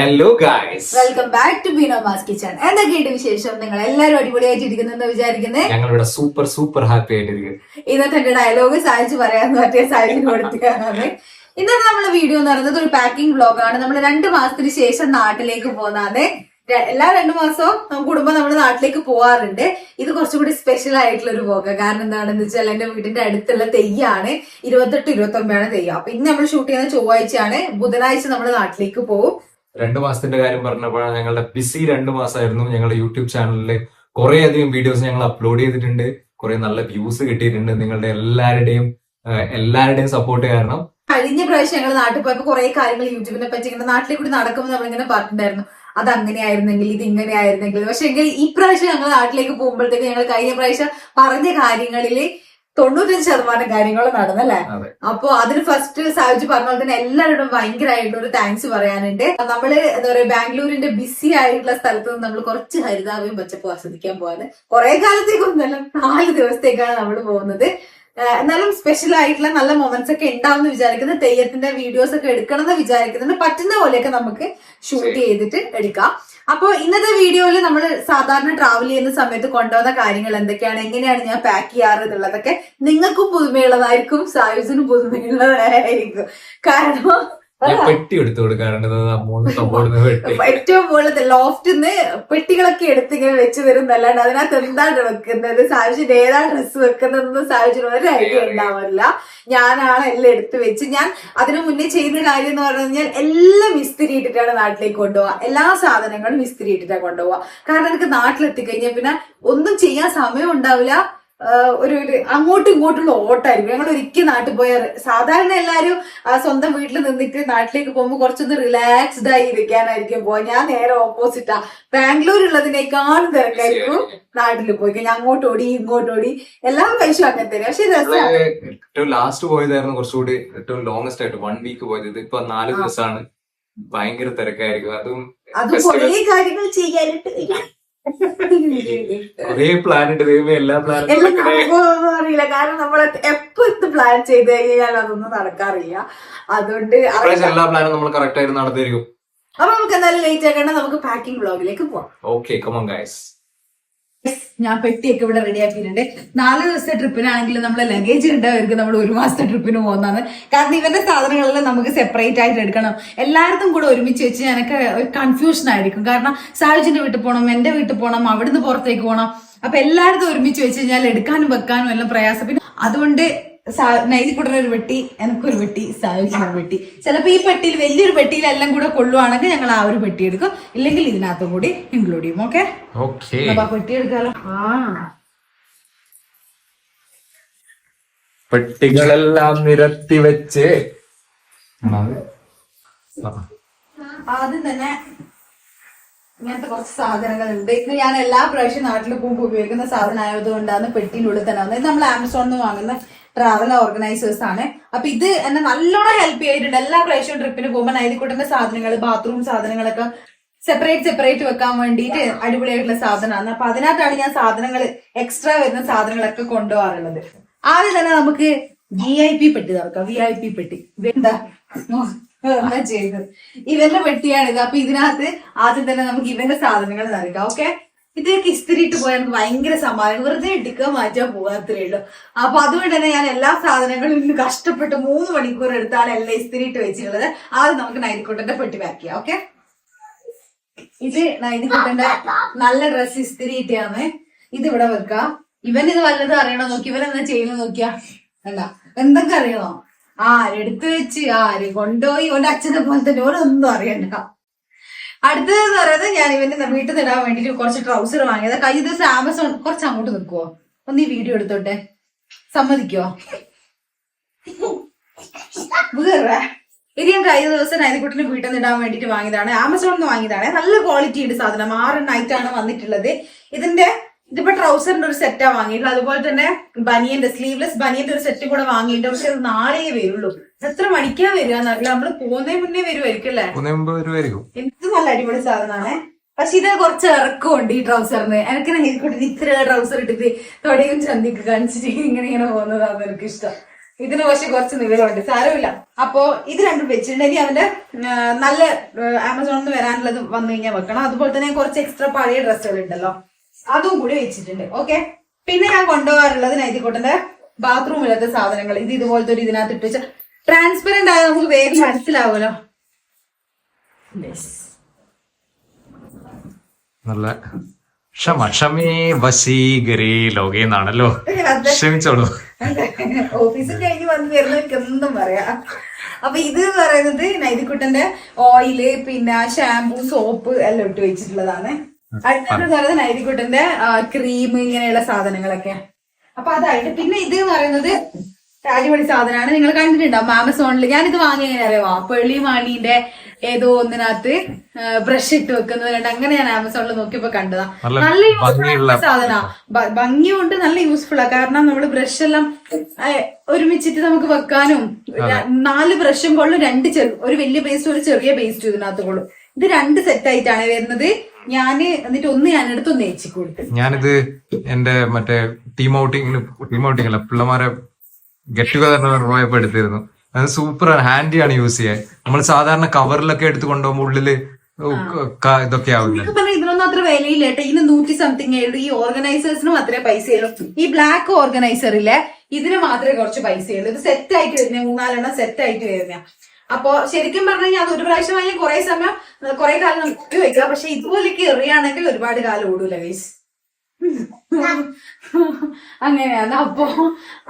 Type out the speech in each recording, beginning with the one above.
Hello guys welcome back to ബീനോ mass kitchen എന്തൊക്കെയുണ്ട് വിശേഷം? നിങ്ങൾ എല്ലാവരും അടിപൊളിയായിട്ട് ഇരിക്കുന്നെന്ന് വിചാരിക്കുന്നത് ഞങ്ങളിവിടെ സൂപ്പർ സൂപ്പർ ഹാപ്പി ആയിട്ടിരിക്കും ഇന്നത്തെ എന്റെ ഡയലോഗ് സാധിച്ചു പറയാന്ന് പറ്റിയ സാധിച്ചു കൊടുക്കുകയാണ് ഇന്നത്തെ നമ്മുടെ വീഡിയോ എന്ന് പറയുന്നത് ഒരു പാക്കിംഗ് വ്ലോഗാണ് നമ്മൾ രണ്ട് മാസത്തിന് ശേഷം നാട്ടിലേക്ക് പോകുന്നതാണ്. എല്ലാ രണ്ടു മാസവും നമുക്ക് കുടുംബം നമ്മുടെ നാട്ടിലേക്ക് പോവാറുണ്ട്. ഇത് കുറച്ചുകൂടി സ്പെഷ്യൽ ആയിട്ടുള്ള ഒരു പോക കാരണം എന്താണെന്ന് വെച്ചാൽ എന്റെ വീടിന്റെ അടുത്തുള്ള തെയ്യാണ്. ഇരുപത്തെട്ട് ഇരുപത്തി ഒമ്പതാണ് തെയ്യം. അപ്പൊ ഇന്ന് നമ്മൾ ഷൂട്ട് ചെയ്യുന്ന ചൊവ്വാഴ്ചയാണ്. ബുധനാഴ്ച നമ്മുടെ നാട്ടിലേക്ക് പോകും. രണ്ടു മാസത്തിന്റെ കാര്യം പറഞ്ഞപ്പോഴാണ് ഞങ്ങളുടെ ബിസി രണ്ട് മാസമായിരുന്നു ഞങ്ങളുടെ യൂട്യൂബ് ചാനലിൽ കുറെ അധികം വീഡിയോസ് ഞങ്ങൾ അപ്ലോഡ് ചെയ്തിട്ടുണ്ട്. കുറെ നല്ല വ്യൂസ് കിട്ടിയിട്ടുണ്ട് നിങ്ങളുടെ എല്ലാവരുടെയും എല്ലാവരുടെയും സപ്പോർട്ട് കാരണം. കഴിഞ്ഞ പ്രാവശ്യം ഞങ്ങൾ നാട്ടിൽ പോയപ്പോൾ കുറെ കാര്യങ്ങൾ യൂട്യൂബിനെ പറ്റി ഇങ്ങനെ നാട്ടിൽ കൂടി നടക്കുമ്പോൾ നമ്മളിങ്ങനെ പറഞ്ഞിട്ടുണ്ടായിരുന്നു. അത് അങ്ങനെയായിരുന്നെങ്കിൽ ഇത് ഇങ്ങനെയായിരുന്നെങ്കിൽ പക്ഷെ എങ്കിൽ ഈ പ്രാവശ്യം ഞങ്ങൾ നാട്ടിലേക്ക് പോകുമ്പോഴത്തേക്ക് ഞങ്ങൾ കഴിഞ്ഞ പ്രാവശ്യം പറഞ്ഞ കാര്യങ്ങളിൽ തൊണ്ണൂറ്റഞ്ച് ശതമാനം കാര്യങ്ങൾ നടന്നല്ലേ. അപ്പൊ അതിന് ഫസ്റ്റ് സാവിജി പറഞ്ഞ പോലെ തന്നെ എല്ലാവരോടും ഭയങ്കരമായിട്ട് ഒരു താങ്ക്സ് പറയാനുണ്ട്. നമ്മൾ എന്താ പറയാ ബാംഗ്ലൂരിന്റെ ബിസി ആയിട്ടുള്ള സ്ഥലത്ത് നിന്ന് നമ്മൾ കുറച്ച് ഹരിതാപയും പച്ചപ്പും ആസ്വദിക്കാൻ പോവാണ്. കുറെ കാലത്തേക്കൊന്നല്ല നാല് ദിവസത്തേക്കാണ് നമ്മൾ പോകുന്നത്. എന്നാലും സ്പെഷ്യൽ ആയിട്ടുള്ള നല്ല മൊമെന്റ്സ് ഒക്കെ ഉണ്ടാവും എന്ന് വിചാരിക്കുന്നു. തെയ്യത്തിന്റെ വീഡിയോസ് ഒക്കെ എടുക്കണം എന്ന് വിചാരിക്കുന്നുണ്ട്. പറ്റുന്ന പോലെയൊക്കെ നമുക്ക് ഷൂട്ട് ചെയ്തിട്ട് എടുക്കാം. അപ്പോൾ ഇന്നത്തെ വീഡിയോയിൽ നമ്മൾ സാധാരണ ട്രാവൽ ചെയ്യുന്ന സമയത്ത് കൊണ്ടുവന്ന കാര്യങ്ങൾ എന്തൊക്കെയാണ്? എങ്ങനെയാണ് ഞാൻ പാക്ക് ചെയ്യാറ് എന്നുള്ളതൊക്കെ നിങ്ങൾക്കും പുതുമയുള്ളതായിരിക്കും സായുസിനും പുതുമയുള്ളതായിരിക്കും. കാരണം ഞാൻ പെട്ടി എടുത്തു കൊടുക്കാറുണ്ട്. ഏറ്റവും സപ്പോർട്ട് പെട്ടി. നിന്ന് പെട്ടികളൊക്കെ എടുത്ത് ഇങ്ങനെ വെച്ച് തരുന്നല്ലാണ്ട് അതിനകത്ത് എന്താണ് വെക്കുന്നത്? സാഹചര്യം ഏതാണ് ഡ്രസ്സ് വെക്കുന്നതെന്ന് സാഹചര്യം ഒരു ഐഡിയ ഉണ്ടാവില്ല ഞാനാണ് എല്ലാം എടുത്ത് വെച്ച് ഞാൻ അതിനു മുന്നേ ചെയ്യുന്ന കാര്യം എന്ന് പറഞ്ഞു കഴിഞ്ഞാൽ എല്ലാം ഇസ്തിരി ഇട്ടിട്ടാണ് നാട്ടിലേക്ക് കൊണ്ടുപോവുക എല്ലാ സാധനങ്ങളും ഇസ്തിരി ഇട്ടിട്ടാണ് കൊണ്ടുപോവുക കാരണം എനിക്ക് നാട്ടിലെത്തിക്കഴിഞ്ഞാൽ പിന്നെ ഒന്നും ചെയ്യാൻ സമയം ഉണ്ടാവില്ല. ഒരു അങ്ങോട്ടും ഇങ്ങോട്ടുള്ള ഓട്ടായിരിക്കും. ഞങ്ങൾ ഒരിക്കൽ നാട്ടിൽ പോയ സാധാരണ എല്ലാവരും ആ സ്വന്തം വീട്ടിൽ നിന്നിട്ട് നാട്ടിലേക്ക് പോകുമ്പോൾ കുറച്ചൊന്ന് റിലാക്സ്ഡ് ആയി ഇരിക്കാനായിരിക്കും പോവാ. ഞാൻ നേരെ ഓപ്പോസിറ്റാ ബാംഗ്ലൂർ ഉള്ളതിനേക്കാളും തിരക്കായിരിക്കും നാട്ടിൽ പോയി കഴിഞ്ഞാൽ അങ്ങോട്ട് ഓടി ഇങ്ങോട്ട് ഓടി. എല്ലാ പൈസ അങ്ങനെ തന്നെ. പക്ഷെ ഏറ്റവും ലാസ്റ്റ് പോയതായിരുന്നു കുറച്ചുകൂടി ഏറ്റവും ലോങ്സ്റ്റ് ആയിട്ട് വൺ വീക്ക് പോയത്. ഇപ്പൊ നാല്. ദിവസമാണ് ഭയങ്കര തിരക്കായിരിക്കും. അതും അതും കുറേ കാര്യങ്ങൾ ചെയ്യാനായിട്ട് കുറേ പ്ലാൻ ഉണ്ട്. ദൈവമേ എല്ലാ എല്ലാം നടക്കുമോന്നും അറിയില്ല. കാരണം നമ്മൾ എപ്പോ ഇത് പ്ലാൻ ചെയ്ത് കഴിഞ്ഞാൽ അതൊന്നും നടക്കാറില്ല. അതുകൊണ്ട് എല്ലാ പ്ലാനും നമ്മൾ കറക്റ്റ് ആയിട്ട് നടന്നിരിക്കും. അപ്പൊ നമുക്ക് എന്തായാലും ലേറ്റ് ആക്കേണ്ട നമുക്ക് പാക്കിംഗ് ബ്ലോഗിലേക്ക് പോവാം. ഓക്കെ കമോൺ ഗൈസ് ഞാൻ പെട്ടിയൊക്കെ ഇവിടെ റെഡി ആക്കിയിട്ടുണ്ട്. നാല് ദിവസത്തെ ട്രിപ്പിനാണെങ്കിലും നമ്മൾ ലഗേജ് ഉണ്ടാവർക്ക് നമ്മൾ ഒരു മാസത്തെ ട്രിപ്പിന് പോകുന്നതാണ്. കാരണം ഇവരുടെ സാധനങ്ങളെല്ലാം നമുക്ക് സെപ്പറേറ്റ് ആയിട്ട് എടുക്കണം. എല്ലായിടത്തും കൂടെ ഒരുമിച്ച് വെച്ച് ഞാനൊക്കെ ഒരു കൺഫ്യൂഷൻ ആയിരിക്കും. കാരണം സാഹചര്യം വീട്ടിൽ പോകണം എന്റെ വീട്ടിൽ പോകണം അവിടുന്ന് പുറത്തേക്ക് പോകണം അപ്പൊ എല്ലായിടത്തും ഒരുമിച്ച് വെച്ച് കഴിഞ്ഞാൽ എടുക്കാനും വെക്കാനും എല്ലാം പ്രയാസം. പിന്നെ അതുകൊണ്ട് നൈതിക്കുട്ടൻ ഒരു വെട്ടി എനിക്കൊരു വെട്ടി സാഹചര്യം ഒരു വെട്ടി. ചിലപ്പോൾ ഈ പെട്ടിയിൽ വലിയൊരു പെട്ടിയിൽ എല്ലാം കൂടെ കൊള്ളുവാണെങ്കിൽ ഞങ്ങൾ ആ ഒരു പെട്ടി എടുക്കും. ഇല്ലെങ്കിൽ ഇതിനകത്തും കൂടി ഇൻക്ലൂഡ് ചെയ്യും ഓക്കെ അപ്പൊ പെട്ടി എടുക്കാലോ. ആ. പെട്ടികളെല്ലാം നിരത്തി വെച്ച്. ആദ്യം തന്നെ ഇങ്ങനത്തെ കുറച്ച് സാധനങ്ങളുണ്ട്. ഇത് ഞാൻ എല്ലാ പ്രാവശ്യം നാട്ടിൽ പോകുമ്പോൾ ഉപയോഗിക്കുന്ന സാധനം ആയതുകൊണ്ടാണ് പെട്ടിയിലുള്ളിൽ തന്നെ വന്നത്. ഇത് നമ്മൾ ആമസോണിൽ നിന്ന് വാങ്ങുന്ന ട്രാവൽ ഓർഗനൈസേഴ്സ് ആണ്. അപ്പൊ ഇത് എന്നെ നല്ലോണം ഹെൽപ്പ് ചെയ്തിട്ടുണ്ട്. എല്ലാ പ്രാവശ്യവും ട്രിപ്പിന് പോകുമ്പോൾ നൈതിക്കുട്ടന്റെ സാധനങ്ങൾ ബാത്റൂം സാധനങ്ങളൊക്കെ സെപ്പറേറ്റ് സെപ്പറേറ്റ് വെക്കാൻ വേണ്ടിയിട്ട് അടിപൊളിയായിട്ടുള്ള സാധനമാണ് അപ്പൊ അതിനകത്താണ് ഞാൻ സാധനങ്ങൾ എക്സ്ട്രാ വരുന്ന സാധനങ്ങളൊക്കെ കൊണ്ടുപോകാറുള്ളത്. ആദ്യം തന്നെ നമുക്ക് വി ഐ പി പെട്ടി തുറക്കാം. വി ഐ പി പെട്ടി. എന്താ ചെയ്തത്? ഇവന്റെ പെട്ടിയാണിത്. അപ്പൊ ഇതിനകത്ത് ആദ്യം തന്നെ നമുക്ക് ഇവന്റെ സാധനങ്ങൾ നൽകാം. ഓക്കെ ഇതൊക്കെ ഇസ്തിരിയിട്ട് പോയാൽ നമുക്ക് ഭയങ്കര സമാധാനം. വെറുതെ എടുക്കുക മാറ്റാൻ പോകാത്തേ ഉള്ളൂ. അപ്പൊ അതുകൊണ്ട് തന്നെ ഞാൻ എല്ലാ സാധനങ്ങളും ഇന്ന് കഷ്ടപ്പെട്ട് മൂന്ന് മണിക്കൂർ എടുത്താണ് എല്ലാം ഇസ്തിരിയിട്ട് വെച്ചിട്ടുള്ളത്. ആദ്യം നമുക്ക് നൈനിക്കുട്ടന്റെ പെട്ടി പാക്ക് ചെയ്യാം ഓക്കെ ഇത് നൈനിക്കുട്ടന്റെ നല്ല ഡ്രസ്സ് ഇസ്തിരിയിട്ടാണ് ഇത് ഇവിടെ വെക്കാം. ഇവൻ ഇത് വല്ലതും അറിയണോ? നോക്കി. ഇവൻ എന്താ നോക്കിയാ. അല്ല എന്തൊക്കെ അറിയണോ? ആരെടുത്ത് വെച്ച് ആര് കൊണ്ടുപോയി. ഓന്റെ അച്ഛനെ പോലെ തന്നെ. ഓരൊന്നും അറിയണ്ട. അടുത്തതെന്ന് പറയുന്നത് ഞാൻ ഇവന്റെ വീട്ടിൽ നിന്ന് ഇടാൻ വേണ്ടിട്ട് കുറച്ച് ട്രൗസർ വാങ്ങിയത്. കഴിഞ്ഞ ദിവസം ആമസോൺ കുറച്ച് അങ്ങോട്ട് നിൽക്കുവോ ഒന്ന് ഈ വീഡിയോ എടുത്തോട്ടെ. സമ്മതിക്കോ ഇത് ഞാൻ കഴിഞ്ഞ ദിവസം നൈതിക്കുട്ടിന് വീട്ടിൽ നിന്ന് ഇടാൻ വേണ്ടിട്ട് വാങ്ങിയതാണ്. ആമസോണിൽ നിന്ന് വാങ്ങിയതാണ്. നല്ല ക്വാളിറ്റി ഉണ്ട് സാധനം. ആറ് നൈറ്റ് ആണ് വന്നിട്ടുള്ളത്. ഇതിന്റെ ഇതിപ്പോ ട്രൗസറിന്റെ ഒരു സെറ്റാ വാങ്ങിയിട്ടുള്ളത്. അതുപോലെ തന്നെ ബനിയന്റെ സ്ലീവ്ലെസ് ബനിയന്റെ ഒരു സെറ്റ് കൂടെ വാങ്ങിയിട്ടുണ്ട്. പക്ഷെ അത് നാളെ വരുള്ളൂ. എത്ര മണിക്കാ വരിക എന്നറിയില്ല. നമ്മൾ പോകുന്നതിന് മുന്നേ വരുമായിരിക്കും അല്ലേ എന്ത് നല്ല അടിപൊളി സാധനമാണ്. പക്ഷെ ഇത് കുറച്ച് ഇറക്കമുണ്ട് ഈ ട്രൗസറിന് എനിക്ക് നൈതിക്കുട്ടി ഇത്ര ട്രൗസർ ഇട്ടിട്ട് തൊടയും ചന്തിക്ക് കാണിച്ചിട്ട് ഇങ്ങനെ ഇങ്ങനെ പോകുന്നതാണ് എനിക്ക് ഇഷ്ടം ഇതിന് പക്ഷെ കുറച്ച് നിവരമുണ്ട് സാരമില്ല. അപ്പോ ഇത് രണ്ടും വെച്ചിട്ടുണ്ട്. ഇനി അവന്റെ നല്ല ആമസോണിൽ നിന്ന് വരാനുള്ളത് വന്നു കഴിഞ്ഞാൽ വെക്കണം. അതുപോലെ തന്നെ കുറച്ച് എക്സ്ട്രാ പഴയ ഡ്രസ്സുകൾ ഉണ്ടല്ലോ അതും കൂടി വെച്ചിട്ടുണ്ട്. ഓക്കെ പിന്നെ ഞാൻ കൊണ്ടുപോകാറുള്ളത് നൈതിക്കോട്ടന്റെ ബാത്റൂമിലത്തെ സാധനങ്ങൾ. ഇത് ഇതുപോലത്തെ ഒരു ഇതിനകത്ത് ഇട്ട് വെച്ചാൽ ട്രാൻസ്പെറന്റ് ആയ നമുക്ക് വേഗം മനസ്സിലാവുമല്ലോ. നല്ല ക്ഷമ ക്ഷമേ വശീകരേ ലോകേ എന്നാണല്ലോ. ക്ഷമിച്ചോളൂ. ഓഫീസിൽ കഴിഞ്ഞ് വന്ന് വരുന്നവർക്ക് എന്തും പറയാം. അപ്പൊ ഇത് പറയുന്നത് നൈതിക്കുട്ടന്റെ ഓയിൽ പിന്നെ ഷാമ്പു സോപ്പ് എല്ലാം ഇട്ട് വെച്ചിട്ടുള്ളതാണ്. നൈതിക്കുട്ടന്റെ ക്രീം ഇങ്ങനെയുള്ള സാധനങ്ങളൊക്കെ. അപ്പൊ അതായിട്ട് പിന്നെ ഇത് പറയുന്നത് അടിപൊളി സാധനമാണ് നിങ്ങൾ കണ്ടിട്ടുണ്ടാവും ആമസോണിൽ ഞാനിത് വാങ്ങി എങ്ങനെ അറിയാമോ പേളി മാണീന്റെ ഏതോ ഒന്നിനകത്ത് ബ്രഷ് ഇട്ട് വെക്കുന്നത് കണ്ട് അങ്ങനെ ഞാൻ ആമസോണിൽ നോക്കിയപ്പോ കണ്ടതാ. നല്ല യൂസ്ഫുൾ സാധന. ഭംഗിയുണ്ട് നല്ല യൂസ്ഫുൾ ആ. കാരണം നമ്മൾ ബ്രഷ് എല്ലാം ഒരുമിച്ചിട്ട് നമുക്ക് വെക്കാനും നാല് ബ്രഷും കൊള്ളും രണ്ട് ചെറു ഒരു വലിയ പേസ്റ്റ് ഒരു ചെറിയ പേസ്റ്റ് ഇതിനകത്ത് കൊള്ളും. ഇത് രണ്ട് സെറ്റ് ആയിട്ടാണ് വരുന്നത്. ഞാൻ എന്നിട്ട് ഒന്ന് ഞാൻ എടുത്ത് ഒന്ന് ഏച്ചി കൊടുത്തു ഞാനിത് എന്റെ മറ്റേ ടീം ഔട്ടിംഗിൽ ടീം ഔട്ടിംഗ് അല്ല പിള്ളമാരെ ഗെറ്റ് ടുഗദർ പോയപ്പോ എടുത്തിരുന്നു. അത് സൂപ്പർ ഹാൻഡിയാണ് യൂസ് ചെയ്യാൻ. നമ്മൾ സാധാരണ കവറിലൊക്കെ എടുത്ത് കൊണ്ടുപോകുമ്പോൾ ഉള്ളിൽ ഇതൊക്കെ ആവില്ല. ഇതിനൊന്നും അത്ര വിലയില്ല കേട്ടോ. ഇതിന് നൂറ്റി സംതിങ് ഉള്ളൂ ഈ ഓർഗനൈസേഴ്സിനും അത്ര പൈസയുള്ളൂ. ഈ ബ്ലാക്ക് ഓർഗനൈസറിൽ ഇതിന് മാത്രമേ കുറച്ച് പൈസയുള്ളൂ. ഇത് സെറ്റ് ആയിട്ട് വരുന്ന മൂന്നാലെണ്ണം സെറ്റ് ആയിട്ട് വരുന്ന. അപ്പൊ ശരിക്കും പറഞ്ഞു കഴിഞ്ഞാൽ അത് ഒരു പ്രാവശ്യം വാങ്ങിയാൽ കുറെ സമയം കുറെ കാലം നമുക്ക് ഉപയോഗിക്കാം പക്ഷെ ഇതുപോലെ എറിയാണെങ്കിൽ ഒരുപാട് കാലം ഓടൂല ഗൈസ് അങ്ങനെയാണ്. അപ്പൊ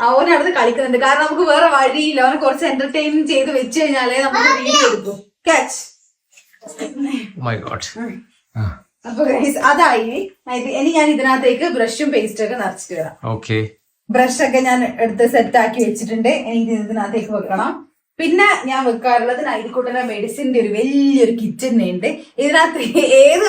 അവനടുത്ത് കളിക്കുന്നുണ്ട്. കാരണം നമുക്ക് വേറെ വഴിയില്ല. അവനെ കുറച്ച് എന്റർടൈൻ ചെയ്ത് വെച്ച് കഴിഞ്ഞാലേ നമുക്ക് വീഡിയോ എടുക്കും. ക്യാച്ച് ഗോഡ് അപ്പൊ ഗൈസ് അതായി. ഇനി ഞാൻ ഇതിനകത്തേക്ക് ബ്രഷും പേസ്റ്റും ഒക്കെ നിറച്ചിട്ട് വരാം. ബ്രഷൊക്കെ ബ്രഷ് ഒക്കെ ഞാൻ എടുത്ത് സെറ്റ് ആക്കി വെച്ചിട്ടുണ്ട്. എനിക്ക് ഇതിനകത്തേക്ക് വെക്കണം. പിന്നെ ഞാൻ വെക്കാറുള്ളത് നൈതിക്കൂട്ടിന്റെ മെഡിസിന്റെ ഒരു വലിയൊരു കിച്ചൺ ഉണ്ട്. ഇതിനകത്ത് ഏത്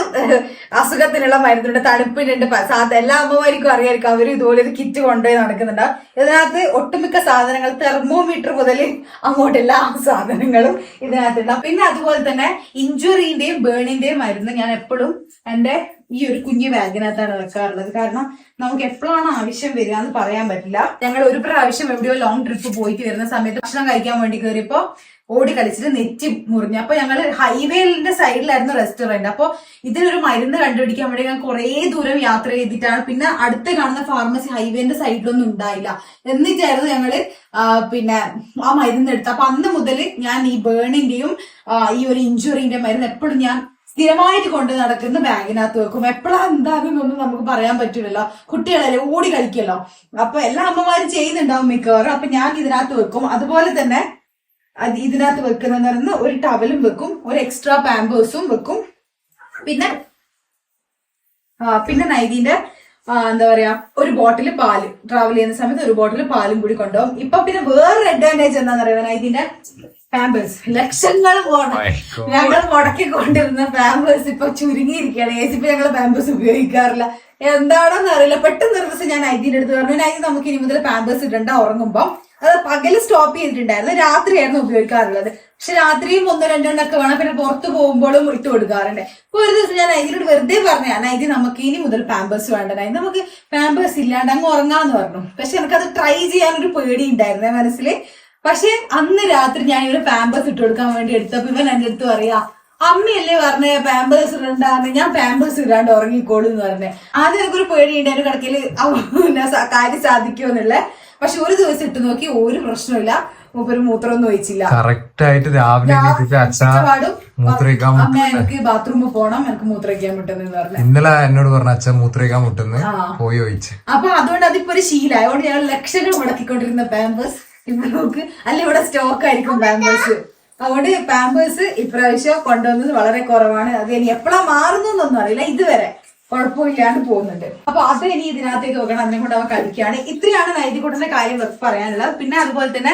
അസുഖത്തിനുള്ള മരുന്നുണ്ട് തണുപ്പിനുണ്ട് സാധനം സാധ എല്ലാ അമ്മമാർക്കും അറിയായിരിക്കും അവർ ഇതുപോലെ ഒരു കിറ്റ് കൊണ്ടുപോയി നടക്കുന്നുണ്ടാവും ഇതിനകത്ത് ഒട്ടുമിക്ക സാധനങ്ങൾ തെർമോമീറ്റർ മുതൽ അങ്ങോട്ട് എല്ലാ സാധനങ്ങളും ഇതിനകത്തുണ്ടാവും പിന്നെ അതുപോലെ തന്നെ ഇഞ്ചുറീന്റെയും ബേണിന്റെയും മരുന്ന് ഞാൻ എപ്പോഴും എന്റെ ഈ ഒരു കുഞ്ഞു ബാഗിനകത്താണ് വെക്കാറുള്ളത് കാരണം നമുക്ക് എപ്പോഴാണ് ആവശ്യം വരിക എന്ന് പറയാൻ പറ്റില്ല. ഞങ്ങൾ ഒരു പ്രാവശ്യം എവിടെയോ ലോങ് ട്രിപ്പ് പോയിട്ട് വരുന്ന സമയത്ത് ഭക്ഷണം കഴിക്കാൻ വേണ്ടി കയറിയപ്പോ ഓടി കളിച്ചിട്ട് നെറ്റി മുറിഞ്ഞു. അപ്പൊ ഞങ്ങൾ ഹൈവേലിന്റെ സൈഡിലായിരുന്നു റെസ്റ്റോറന്റ്. അപ്പൊ ഇതിനൊരു മരുന്ന് കണ്ടുപിടിക്കാൻ വേണ്ടി ഞാൻ കുറേ ദൂരം യാത്ര ചെയ്തിട്ടാണ്. പിന്നെ അടുത്ത് കാണുന്ന ഫാർമസി ഹൈവേന്റെ സൈഡിലൊന്നും ഉണ്ടായില്ല. എന്നിട്ടായിരുന്നു ഞങ്ങൾ പിന്നെ ആ മരുന്ന് എടുത്തത്. അപ്പൊ അന്ന് മുതൽ ഞാൻ ഈ ബേണിന്റെയും ഈ ഒരു ഇഞ്ചുറിന്റെ മരുന്ന് എപ്പോഴും ഞാൻ സ്ഥിരമായിട്ട് കൊണ്ട് നടക്കുന്ന ബാഗിനകത്ത് വെക്കും. എപ്പോഴാ എന്താകുന്നൊന്നും നമുക്ക് പറയാൻ പറ്റില്ലല്ലോ കുട്ടികളല്ലേ ഓടി കളിക്കല്ലോ. അപ്പൊ എല്ലാ അമ്മമാരും ചെയ്യുന്നുണ്ടാവും മിക്കവാറും. അപ്പൊ ഞാൻ ഇതിനകത്ത് വെക്കും. അതുപോലെ തന്നെ ഇതിനകത്ത് പറയുന്നത് ഒരു ടവലും വെക്കും. ഒരു എക്സ്ട്രാ പാമ്പേഴ്സും വെക്കും. പിന്നെ പിന്നെ നൈതിന്റെ എന്താ പറയാ ഒരു ബോട്ടിൽ പാൽ. ട്രാവൽ ചെയ്യുന്ന സമയത്ത് ഒരു ബോട്ടിൽ പാലും കൂടി കൊണ്ടുപോകും. ഇപ്പൊ പിന്നെ വേറൊരു അഡ്വാന്റേജ് എന്താണെന്ന് അറിയാം നൈതിന്റെ? പാമ്പേഴ്സ് ലക്ഷങ്ങൾ പോണം ഞങ്ങൾ മുടക്കി കൊണ്ടിരുന്ന പാമ്പേഴ്സ് ഇപ്പൊ ചുരുങ്ങിയിരിക്കുകയാണ്. ഏച്ചി ഇപ്പൊ ഞങ്ങൾ പാമ്പേഴ്സ് ഉപയോഗിക്കാറില്ല. എന്താണെന്ന് അറിയില്ല. പെട്ടെന്ന് ഒരു ദിവസം ഞാൻ ഐതിന്റെ അടുത്ത് പറഞ്ഞു ഐതി നമുക്ക് ഇനി മുതൽ പാമ്പേഴ്സ് ഇടണ്ട ഉറങ്ങുമ്പോ. അത് പകൽ സ്റ്റോപ്പ് ചെയ്തിട്ടുണ്ടായിരുന്നു. രാത്രിയായിരുന്നു ഉപയോഗിക്കാറുള്ളത്. പക്ഷെ രാത്രിയും ഒന്നോ രണ്ടെണ്ണൊക്കെ വേണം. പിന്നെ പുറത്തു പോകുമ്പോഴും ഇട്ട് കൊടുക്കാറുണ്ട്. അപ്പൊ ഒരു ദിവസം ഞാൻ ഐതിനോട് വെറുതെ പറഞ്ഞു നൈതി നമുക്ക് ഇനി മുതൽ പാമ്പേഴ്സ് വേണ്ട. നൈതി നമുക്ക് പാമ്പേഴ്സ് ഇല്ലാണ്ട് അങ്ങ് ഉറങ്ങാന്ന് പറഞ്ഞു. പക്ഷെ എനിക്കത് ട്രൈ ചെയ്യാനൊരു പേടി ഉണ്ടായിരുന്നേ മനസ്സിൽ പക്ഷെ അന്ന് രാത്രി ഞാൻ ഇവർ പാമ്പേഴ്സ് ഇട്ട് കൊടുക്കാൻ വേണ്ടി എടുത്തപ്പോ ഇവൻ എന്റെ അടുത്ത് പറയാ അമ്മയല്ലേ പറഞ്ഞേ പാമ്പേഴ്സ് ഇടണ്ടാന്ന്? ഞാൻ പാമ്പേഴ്സ് ഇടാണ്ട് ഉറങ്ങിക്കോളൂ എന്ന് പറഞ്ഞേ. ആദ്യം എനിക്കൊരു പേടിയുണ്ട് എന്റെ കിടക്കയിൽ കാര്യം സാധിക്കുമെന്നുള്ള പക്ഷെ ഒരു ദിവസം ഇട്ട് നോക്കി ഒരു പ്രശ്നമില്ല മൂപ്പര് മൂത്രമൊന്നും ഒഴിച്ചില്ല. കറക്റ്റ് ആയിട്ട് രാവിലെ പാടും അമ്മ എനിക്ക് ബാത്റൂമിൽ പോണം എനിക്ക് മൂത്രയ്ക്കാൻ മുട്ടെന്ന് പറഞ്ഞു. ഇന്നലെ എന്നോട് പറഞ്ഞ അച്ഛൻ മൂത്രിക്കാൻ മുട്ടുന്നു. പോയി ഒഴിച്ച്. അപ്പൊ അതുകൊണ്ട് അതിപ്പോ ഒരു ശീലം അതുകൊണ്ട് ഞങ്ങൾ ലക്ഷങ്ങൾ മുടക്കിക്കൊണ്ടിരുന്ന പാമ്പേഴ്സ് നോക്ക്. അല്ല ഇവിടെ സ്റ്റോക്ക് ആയിരിക്കും പാമ്പേഴ്സ് അതുകൊണ്ട് പാമ്പേഴ്സ് ഇപ്രാവശ്യം കൊണ്ടുവന്നത് വളരെ കുറവാണ്. അത് ഇനി എപ്പോഴാ മാറുന്നൊന്നും അറിയില്ല. ഇതുവരെ കുഴപ്പമില്ലാണ്ട് പോകുന്നുണ്ട്. അപ്പൊ അത് ഇനി ഇതിനകത്തേക്ക് വെക്കണം. അതിനെ കൊണ്ട് അവ കളിക്കുകയാണ്. ഇത്രയാണ് നൈതികൂട്ടന്റെ കാര്യം പറയാനുള്ളത്. പിന്നെ അതുപോലെ തന്നെ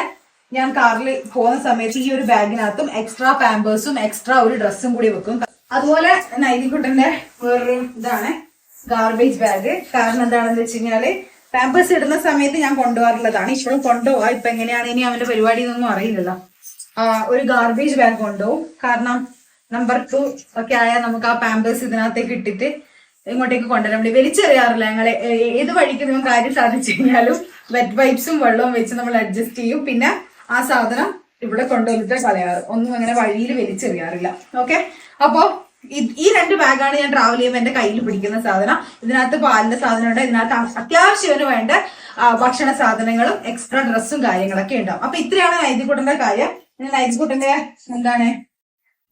ഞാൻ കാറിൽ പോകുന്ന സമയത്ത് ഈ ഒരു ബാഗിനകത്തും എക്സ്ട്രാ പാമ്പേഴ്സും എക്സ്ട്രാ ഒരു ഡ്രസ്സും കൂടി വെക്കും. അതുപോലെ നൈതികുട്ടന്റെ വേറൊരു ഇതാണ് ഗാർബേജ് ബാഗ് കാരണം എന്താണെന്ന് വെച്ച് കഴിഞ്ഞാൽ പാമ്പേഴ്സ് ഇടുന്ന സമയത്ത് ഞാൻ കൊണ്ടുപോകാറുള്ളതാണ്. ഇപ്പോഴും കൊണ്ടുപോവാ. ഇപ്പൊ എങ്ങനെയാണ് ഇനി അവന്റെ പരിപാടി എന്നൊന്നും അറിയില്ലല്ലോ. ആ, ഒരു ഗാർബേജ് ബാഗ് കൊണ്ടുപോകും. കാരണം നമ്പർ ടു ഒക്കെ ആയാൽ നമുക്ക് ആ പാമ്പേഴ്സ് ഇതിനകത്തേക്ക് ഇട്ടിട്ട് ഇങ്ങോട്ടേക്ക് കൊണ്ടുവരാൻ വേണ്ടി വലിച്ചെറിയാറില്ല ഞങ്ങളെ. ഏത് വഴിക്ക് നിങ്ങൾ കാര്യം സാധിച്ചു കഴിഞ്ഞാലും വെറ്റ് വൈപ്സും വെള്ളവും വെച്ച് നമ്മൾ അഡ്ജസ്റ്റ് ചെയ്യും. പിന്നെ ആ സാധനം ഇവിടെ കൊണ്ടുവന്നിട്ട് കളയാറ്. ഒന്നും അങ്ങനെ വഴിയിൽ വലിച്ചെറിയാറില്ല. ഓക്കെ അപ്പോ ഇത് ഈ രണ്ട് ബാഗാണ് ഞാൻ ട്രാവൽ ചെയ്യുമ്പോൾ എന്റെ കയ്യിൽ പിടിക്കുന്ന സാധനം. ഇതിനകത്ത് പാലിന്റെ സാധനമുണ്ട് ഇതിനകത്ത് അത്യാവശ്യത്തിന് വേണ്ട ഭക്ഷണ സാധനങ്ങളും എക്സ്ട്രാ ഡ്രസ്സും കാര്യങ്ങളൊക്കെ ഉണ്ടാവും. അപ്പൊ ഇത്രയാണ് നൈതികുട്ടന്റെ കാര്യം. നൈതികുട്ടന്റെ എന്താണ്?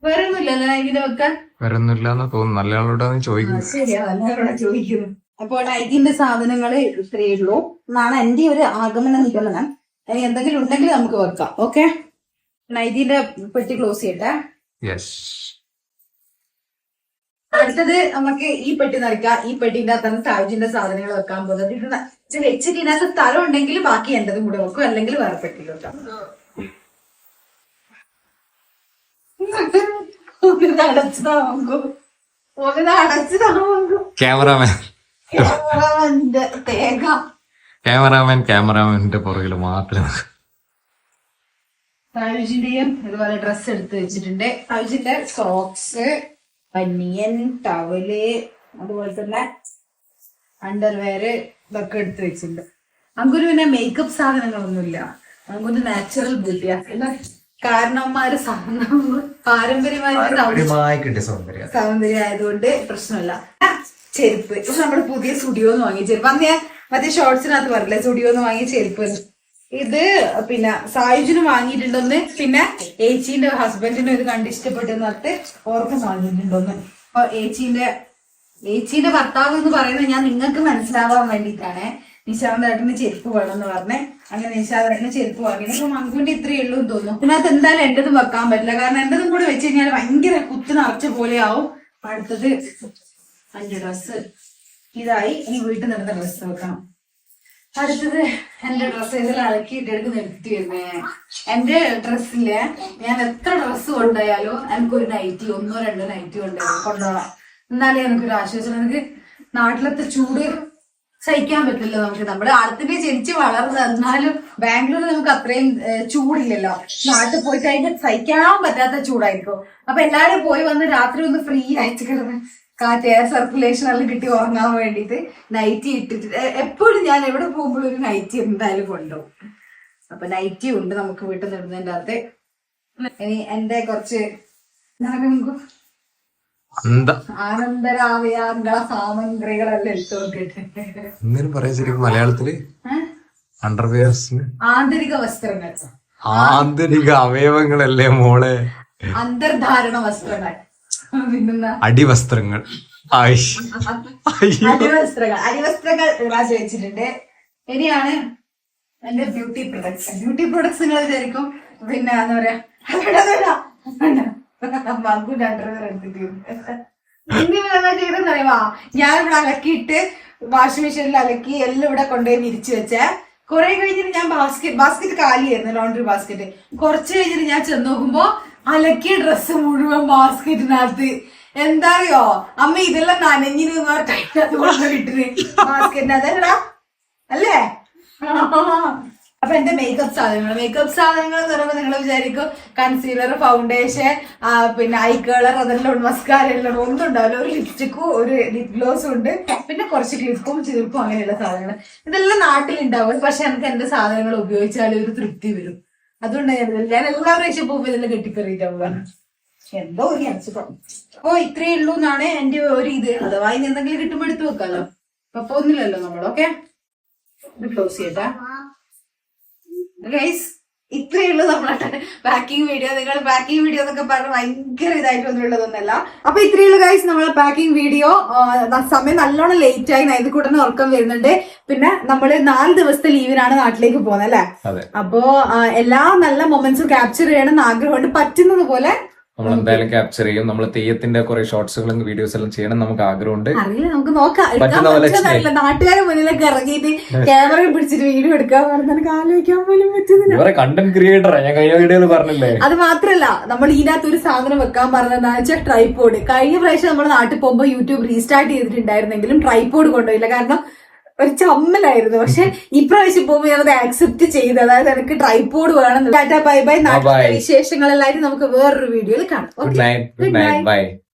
വേറെ ഒന്നുമില്ലല്ലോ നൈതിന്റെ വെക്കാൻ? വരുന്നില്ലാന്ന് തോന്നുന്നു. നല്ല ആളോടാന്ന് ചോദിക്കുന്നത് ശരിയാ എല്ലാവരോടെ ചോദിക്കുന്നു. അപ്പോൾ നൈതിന്റെ സാധനങ്ങൾ ഇത്രയേ ഉള്ളൂ. എന്നാണ് എന്റെ ഒരു ആഗമന നിഗമനം അതിന് എന്തെങ്കിലും ഉണ്ടെങ്കിൽ നമുക്ക് വെക്കാം. ഓക്കെ? നൈതിന്റെ പെട്ടി ക്ലോസ് ചെയ്യട്ടെ. യെസ് അടുത്തത് നമുക്ക് ഈ പെട്ടി നിറയ്ക്കാം. ഈ പെട്ടിന്റെ അകത്താണ് താജിന്റെ സാധനങ്ങൾ വെക്കാൻ പോകുന്നത്. ഇത് വെച്ചിട്ട് ഇതിനകത്ത് സ്ഥലം ഉണ്ടെങ്കിൽ ബാക്കി എന്റതും കൂടെ വെക്കും. അല്ലെങ്കിൽ വേറെ പെട്ടിയിൽ വെക്കാം. ക്യാമറാമാൻ. ക്യാമറാമാന്റെ പുറകിൽ മാത്രം. സായുജിന്റെയും ഇതുപോലെ ഡ്രസ്സ് എടുത്ത് വെച്ചിട്ടുണ്ട്. സായുജിന്റെ സോക്സ് ബനിയൻ ടവൽ അതുപോലെ തന്നെ അണ്ടർവെയർ ഇതൊക്കെ എടുത്ത് വെച്ചിട്ടുണ്ട്. അങ്കുരു പിന്നെ മേക്കപ്പ് സാധനങ്ങളൊന്നുമില്ല. നമുക്കൊന്ന് നാച്ചുറൽ ബ്യൂട്ടിയാ കാരണവന്മാര് പാരമ്പര്യമായിട്ട് പാരമ്പര്യമായ സൗന്ദര്യം. ആയതുകൊണ്ട് പ്രശ്നമില്ല. ചെരുപ്പ്. നമ്മുടെ പുതിയ സ്റ്റുഡിയോന്ന് വാങ്ങിയ ചെരുപ്പ്. അന്ന് ഞാൻ മറ്റേ ഷോർട്സിനകത്ത് പറഞ്ഞില്ലേ? സ്റ്റുഡിയോന്ന് വാങ്ങിയ ചെരുപ്പ്. ഇത് പിന്നെ സായുജിന് വാങ്ങിയിട്ടുണ്ടോന്ന് പിന്നെ ഏച്ചീന്റെ ഹസ്ബൻഡിനും ഇത് കണ്ട് ഇഷ്ടപ്പെട്ടെന്ന് പറഞ്ഞിട്ട് ഓർക്കും വാങ്ങിയിട്ടുണ്ടോന്ന് അപ്പൊ ഏച്ചീന്റെ ഏച്ചീന്റെ ഭർത്താവ് എന്ന് പറയുന്നത് ഞാൻ നിങ്ങൾക്ക് മനസ്സിലാവാൻ വേണ്ടിയിട്ടാണ്. നിശാന്തേട്ടന് ചെരുപ്പ് വേണം എന്ന് പറഞ്ഞേ. അങ്ങനെ നിശാന്തേട്ടന് ചെരുപ്പ് വാങ്ങി അപ്പൊ മങ്കുവിന്റെ ഇത്രയേ ഉള്ളൂ എന്ന് തോന്നുന്നു. ഇതിനകത്ത് എന്തായാലും എന്റേതും വെക്കാൻ പറ്റില്ല. കാരണം എന്റേതും കൂടെ വെച്ച് കഴിഞ്ഞാൽ ഭയങ്കര കുത്തു നിറച്ച പോലെ ആവും അടുത്തത് അഞ്ച് ഡ്രസ്സ് ഇതായി. ഇനി വീട്ടിൽ നിന്ന് ഡ്രസ്സ് വെക്കണം. അടുത്തത് എന്റെ ഡ്രസ്സ് ഇതിൽ ഇട്ടെടുത്ത് നിർത്തി വരുന്നേ. എന്റെ ഡ്രസ്സിൽ ഞാൻ എത്ര ഡ്രസ്സ് കൊണ്ടുപോയാലും എനിക്കൊരു നൈറ്റി ഒന്നോ രണ്ടോ നൈറ്റി കൊണ്ടുപോയി കൊണ്ടുപോകാം. എന്നാലേ എനിക്കൊരു ആശ്വാസം എനിക്ക് നാട്ടിലത്തെ ചൂട് സഹിക്കാൻ പറ്റില്ല നമുക്ക്. നമ്മുടെ അടുത്തിന്റെ ജനിച്ച് വളർന്ന് എന്നാലും ബാംഗ്ലൂരിൽ നമുക്ക് അത്രയും ചൂടില്ലല്ലോ. നാട്ടിൽ പോയിട്ട് കഴിഞ്ഞാൽ സഹിക്കാൻ പറ്റാത്ത ചൂടായിരിക്കും. അപ്പൊ എല്ലാരും പോയി വന്ന് രാത്രി ഒന്ന് ഫ്രീ ആയിട്ട് കിടന്ന് കാറ്റ് എയർ സർക്കുലേഷൻ എല്ലാം കിട്ടി ഉറങ്ങാൻ വേണ്ടിയിട്ട് നൈറ്റി ഇട്ടിട്ട്. എപ്പോഴും ഞാൻ എവിടെ പോകുമ്പോഴും ഒരു നൈറ്റി എന്തായാലും കൊണ്ടുപോകും. അപ്പൊ നൈറ്റി ഉണ്ട് നമുക്ക് വീട്ടിൽ നിന്ന് ഇടുന്നതിന്റെ അകത്ത്. ഇനി എന്റെ കുറച്ച് എന്താണ് നമുക്ക് അന്ത ആനന്ദരാവയാങ്ക സാമഗ്രികളെല്ലാം എടുത്തു നോക്കിയിട്ട്. പറയാ ശരിക്കും മലയാളത്തിൽ? അണ്ടർവെയർസിന് ആന്തരിക വസ്ത്രങ്ങൾ. ആന്തരിക അവയവങ്ങളല്ലേ മോളെ? അന്തർധാരണ വസ്ത്രങ്ങൾ. അടിവസ്ത്രങ്ങൾ. അടിവസ്ത്രങ്ങൾ. അരിവസ്ത്രങ്ങൾ അരിവസ്ത്രങ്ങൾ വെച്ചിട്ടുണ്ട്. ഇനിയാണ് എന്റെ ബ്യൂട്ടി പ്രൊഡക്ട്സ് ബ്യൂട്ടി പ്രൊഡക്ട്സ് നിങ്ങൾ വിചാരിക്കും. പിന്നെ എന്താ പറയാ. മങ്കുന്റെ underwear എടുത്തിട്ട് ഇനി ഇവിടെ എന്താ ചെയ്തെന്ന് അറിയാമോ? ഞാൻ ഇവിടെ അലക്കിയിട്ട് വാഷിംഗ് മെഷീനിൽ അലക്കി എല്ലാം ഇവിടെ കൊണ്ടുപോയി വിരിച്ചു വെച്ചേ. കുറെ കഴിഞ്ഞിട്ട് ഞാൻ ബാസ്കറ്റ് ബാസ്കറ്റ് കാലിയായിരുന്നു ലോണ്ടറി ബാസ്കറ്റ് കുറച്ച് കഴിഞ്ഞിട്ട് ഞാൻ ചെന്ന് നോക്കുമ്പോ അലക്കിയ ഡ്രസ്സ് മുഴുവൻ ബാസ്കറ്റിനകത്ത് എന്താറിയോ? അമ്മ ഇതെല്ലാം നനഞ്ഞിന് വീട്ടിന് അല്ലടാ അല്ലേ? അപ്പൊ എന്റെ മേക്കപ്പ് സാധനങ്ങൾ മേക്കപ്പ് സാധനങ്ങൾ എന്ന് പറയുമ്പോൾ നിങ്ങൾ വിചാരിക്കും കൺസീലർ ഫൗണ്ടേഷൻ പിന്നെ ഐ കളർ അതെല്ലാം മസ്കാര എല്ലാം ഒന്നും ഉണ്ടാവില്ല. ഒരു ലിപ്സ്റ്റിക്കും ഒരു ലിപ് ഗ്ലോസും ഉണ്ട്. പിന്നെ കുറച്ച് ക്ലിപ്പും ചീർപ്പും അങ്ങനെയുള്ള സാധനങ്ങൾ ഇതെല്ലാം നാട്ടിലുണ്ടാവും. പക്ഷെ എനിക്ക് എന്റെ സാധനങ്ങൾ ഉപയോഗിച്ചാൽ ഒരു തൃപ്തി വരും. അതുകൊണ്ട് ഞാൻ എല്ലാ പ്രാവശ്യം പോകുമ്പോൾ ഇതിന് കെട്ടിക്കറിയിട്ടാ പോവാണ് എന്തോ ഒരു അസുഖം അപ്പൊ ഇത്രേ ഉള്ളൂ എന്നാണ് എന്റെ ഒരു ഇത്. അഥവാ ഇനി എന്തെങ്കിലും കിട്ടുമ്പോൾ എടുത്തു വെക്കാലോ. അപ്പൊ പോകുന്നില്ലല്ലോ നമ്മൾ ഓക്കെ? ക്ലോസ് ചെയ്യട്ടെ. ഗൈസ് ഇത്രയേ ഉള്ളൂ നമ്മളെ പാക്കിംഗ് വീഡിയോ നിങ്ങൾ പാക്കിംഗ് വീഡിയോ എന്നൊക്കെ പറഞ്ഞ് ഭയങ്കര ഇതായിട്ട് വന്നിട്ടുള്ളതൊന്നല്ല അപ്പൊ ഇത്രയേ ഉള്ളൂ ഗൈസ് നമ്മളെ പാക്കിംഗ് വീഡിയോ സമയം നല്ലോണം ലേറ്റ് ആയി. നൈത് കൂടെ ഉറക്കം വരുന്നുണ്ട്. പിന്നെ നമ്മൾ നാല് ദിവസത്തെ ലീവിനാണ് നാട്ടിലേക്ക് പോകുന്നത് അല്ലെ? അപ്പോ എല്ലാ നല്ല മൊമെന്റ്സും ക്യാപ്ചർ ചെയ്യണമെന്ന് ആഗ്രഹമുണ്ട്. പറ്റുന്നത് പോലെ നമ്മൾ എന്തായാലും ക്യാപ്ചർ ചെയ്യും. നമ്മൾ തെയ്യത്തിന്റെ കുറെ ഷോർട്സുകളും വീഡിയോസ് എല്ലാം ചെയ്യണം നമുക്ക് ആഗ്രഹമുണ്ട്. അറിയില്ല നമുക്ക് നോക്കാം. നാട്ടുകാരെ മുന്നിലൊക്കെ ഇറങ്ങിയിട്ട് ക്യാമറ പിടിച്ചിട്ട് വീഡിയോ എടുക്കാൻ പറഞ്ഞാൽ എനിക്ക് ആലോചിക്കാൻ പോലും പറ്റുന്നില്ല. ഇവരെ കണ്ടന്റ് ക്രിയേറ്ററാ ഞാൻ കഴിഞ്ഞ വീഡിയോയിൽ പറഞ്ഞില്ലേ? അത് മാത്രല്ല നമ്മൾ ഇതിനകത്ത് ഒരു സാധനം വെക്കാൻ പറഞ്ഞതെന്ന് വെച്ചാൽ ട്രൈപോഡ് കഴിഞ്ഞ പ്രാവശ്യം നമ്മൾ നാട്ടിൽ പോകുമ്പോൾ യൂട്യൂബ് റീസ്റ്റാർട്ട് ചെയ്തിട്ടുണ്ടായിരുന്നെങ്കിലും ട്രൈപോഡ് കൊണ്ടുപോയില്ല. കാരണം ഒരു ചമ്മലായിരുന്നു. പക്ഷെ ഇപ്രാവശ്യം പോകുമ്പോൾ ഞാനത് ആക്സെപ്റ്റ് ചെയ്ത്. അതായത് എനിക്ക് ട്രൈപോഡ് വേണം. Tata bye bye. നാട്ടിലെ വിശേഷങ്ങളെല്ലാം വിശേഷങ്ങളെല്ലാവരും നമുക്ക് വേറൊരു വീഡിയോയിൽ കാണാം. Good night bye